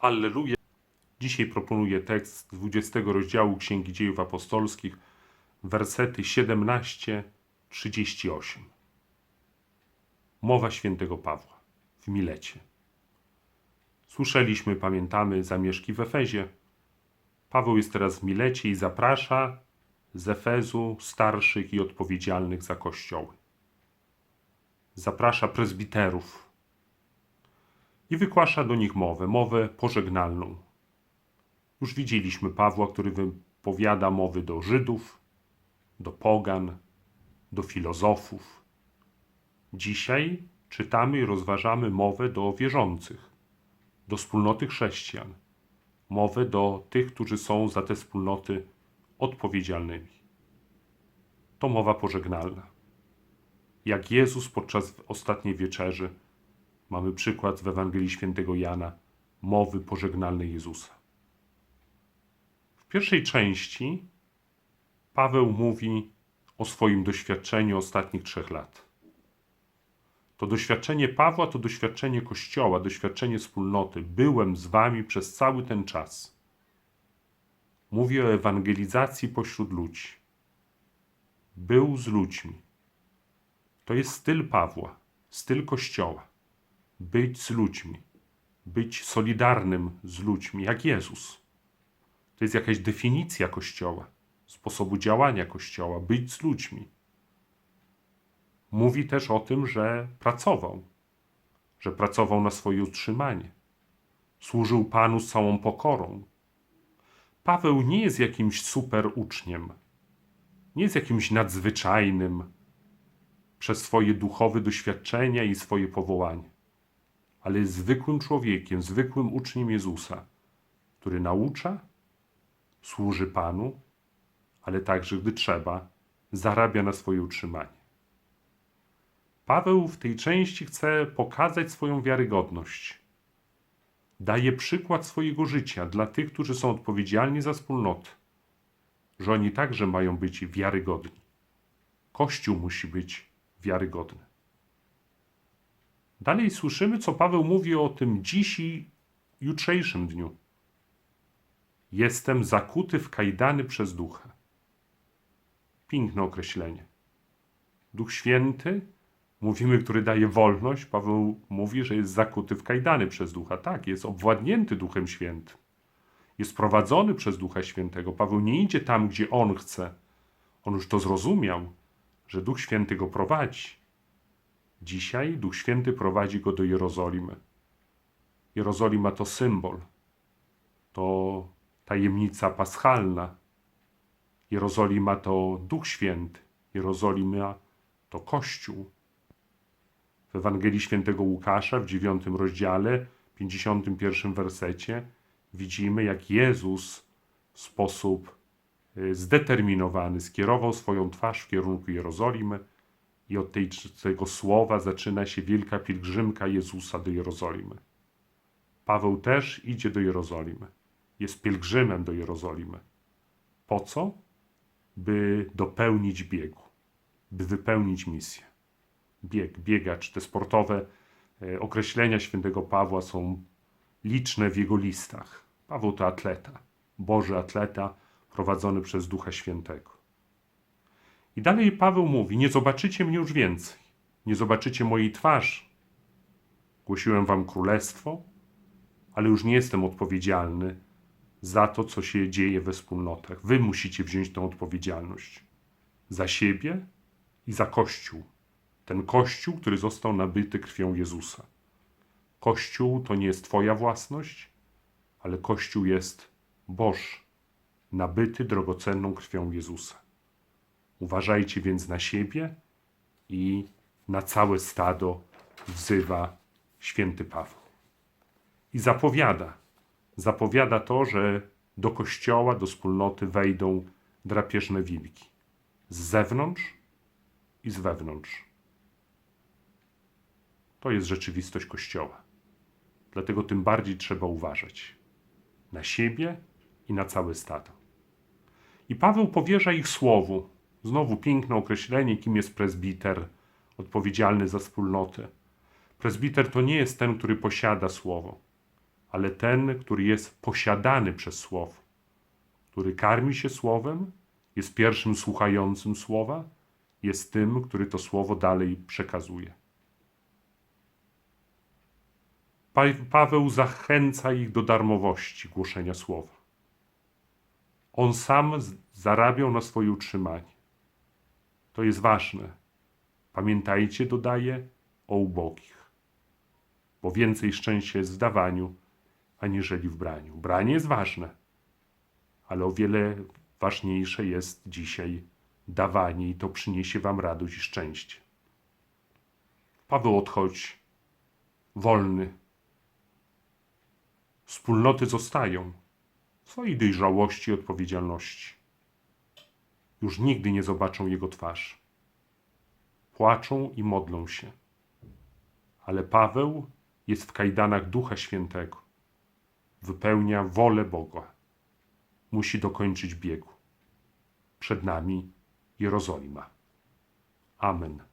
Alleluja. Dzisiaj proponuję tekst z 20 rozdziału Księgi Dziejów Apostolskich, wersety 17-38. Mowa świętego Pawła w Milecie. Słyszeliśmy, pamiętamy, zamieszki w Efezie. Paweł jest teraz w Milecie i zaprasza z Efezu starszych i odpowiedzialnych za kościoły. Zaprasza prezbiterów i wygłasza do nich mowę, mowę pożegnalną. Już widzieliśmy Pawła, który wypowiada mowy do Żydów, do pogan, do filozofów. Dzisiaj czytamy i rozważamy mowę do wierzących, do wspólnoty chrześcijan, mowę do tych, którzy są za te wspólnoty odpowiedzialnymi. To mowa pożegnalna. Jak Jezus podczas ostatniej wieczerzy, mamy przykład w Ewangelii Świętego Jana, mowy pożegnalnej Jezusa. W pierwszej części Paweł mówi o swoim doświadczeniu ostatnich trzech lat. To doświadczenie Pawła to doświadczenie Kościoła, doświadczenie wspólnoty. Byłem z wami przez cały ten czas. Mówi o ewangelizacji pośród ludzi. Był z ludźmi. To jest styl Pawła, styl Kościoła. Być z ludźmi, być solidarnym z ludźmi, jak Jezus. To jest jakaś definicja Kościoła, sposobu działania Kościoła, być z ludźmi. Mówi też o tym, że pracował, że pracował na swoje utrzymanie. Służył Panu z całą pokorą. Paweł nie jest jakimś super uczniem, nie jest jakimś nadzwyczajnym przez swoje duchowe doświadczenia i swoje powołanie, ale jest zwykłym człowiekiem, zwykłym uczniem Jezusa, który naucza, służy Panu, ale także, gdy trzeba, zarabia na swoje utrzymanie. Paweł w tej części chce pokazać swoją wiarygodność. Daje przykład swojego życia dla tych, którzy są odpowiedzialni za wspólnotę, że oni także mają być wiarygodni. Kościół musi być wiarygodny. Dalej słyszymy, co Paweł mówi o tym dziś i jutrzejszym dniu. Jestem zakuty w kajdany przez ducha. Piękne określenie. Duch Święty, mówimy, który daje wolność. Paweł mówi, że jest zakuty w kajdany przez ducha. Tak, jest obwładnięty Duchem Świętym. Jest prowadzony przez Ducha Świętego. Paweł nie idzie tam, gdzie on chce. On już to zrozumiał, że Duch Święty go prowadzi. Dzisiaj Duch Święty prowadzi go do Jerozolimy. Jerozolima to symbol, to tajemnica paschalna. Jerozolima to Duch Święty, Jerozolima to Kościół. W Ewangelii Świętego Łukasza w dziewiątym rozdziale, 51 wersecie widzimy, jak Jezus w sposób y, zdeterminowany skierował swoją twarz w kierunku Jerozolimy i od tej, tego słowa zaczyna się wielka pielgrzymka Jezusa do Jerozolimy. Paweł też idzie do Jerozolimy. Jest pielgrzymem do Jerozolimy. Po co? By dopełnić biegu, by wypełnić misję. Bieg, biegacz, te sportowe e, określenia świętego Pawła są liczne w jego listach. Paweł to atleta, Boży atleta prowadzony przez Ducha Świętego. I dalej Paweł mówi: Nie zobaczycie mnie już więcej, nie zobaczycie mojej twarzy. Głosiłem wam królestwo, ale już nie jestem odpowiedzialny za to, co się dzieje we wspólnotach. Wy musicie wziąć tę odpowiedzialność za siebie i za Kościół. Ten Kościół, który został nabyty krwią Jezusa. Kościół to nie jest Twoja własność, ale Kościół jest Boż, nabyty drogocenną krwią Jezusa. Uważajcie więc na siebie i na całe stado wzywa święty Paweł. I zapowiada, zapowiada to, że do kościoła, do wspólnoty wejdą drapieżne wilki. Z zewnątrz i z wewnątrz. To jest rzeczywistość kościoła. Dlatego tym bardziej trzeba uważać na siebie i na całe stado. I Paweł powierza ich słowu. Znowu piękne określenie, kim jest prezbiter, odpowiedzialny za wspólnotę. Prezbiter to nie jest ten, który posiada słowo, ale ten, który jest posiadany przez Słowo, który karmi się Słowem, jest pierwszym słuchającym Słowa, jest tym, który to Słowo dalej przekazuje. Pa- Paweł zachęca ich do darmowości głoszenia Słowa. On sam zarabiał na swoje utrzymanie. To jest ważne. Pamiętajcie, dodaje, o ubogich. Bo więcej szczęścia jest w dawaniu, aniżeli w braniu. Branie jest ważne, ale o wiele ważniejsze jest dzisiaj dawanie i to przyniesie wam radość i szczęście. Paweł odchodzi, wolny. Wspólnoty zostają w swojej dojrzałości i odpowiedzialności. Już nigdy nie zobaczą jego twarzy. Płaczą i modlą się. Ale Paweł jest w kajdanach Ducha Świętego. Wypełnia wolę Boga. Musi dokończyć biegu. Przed nami Jerozolima. Amen.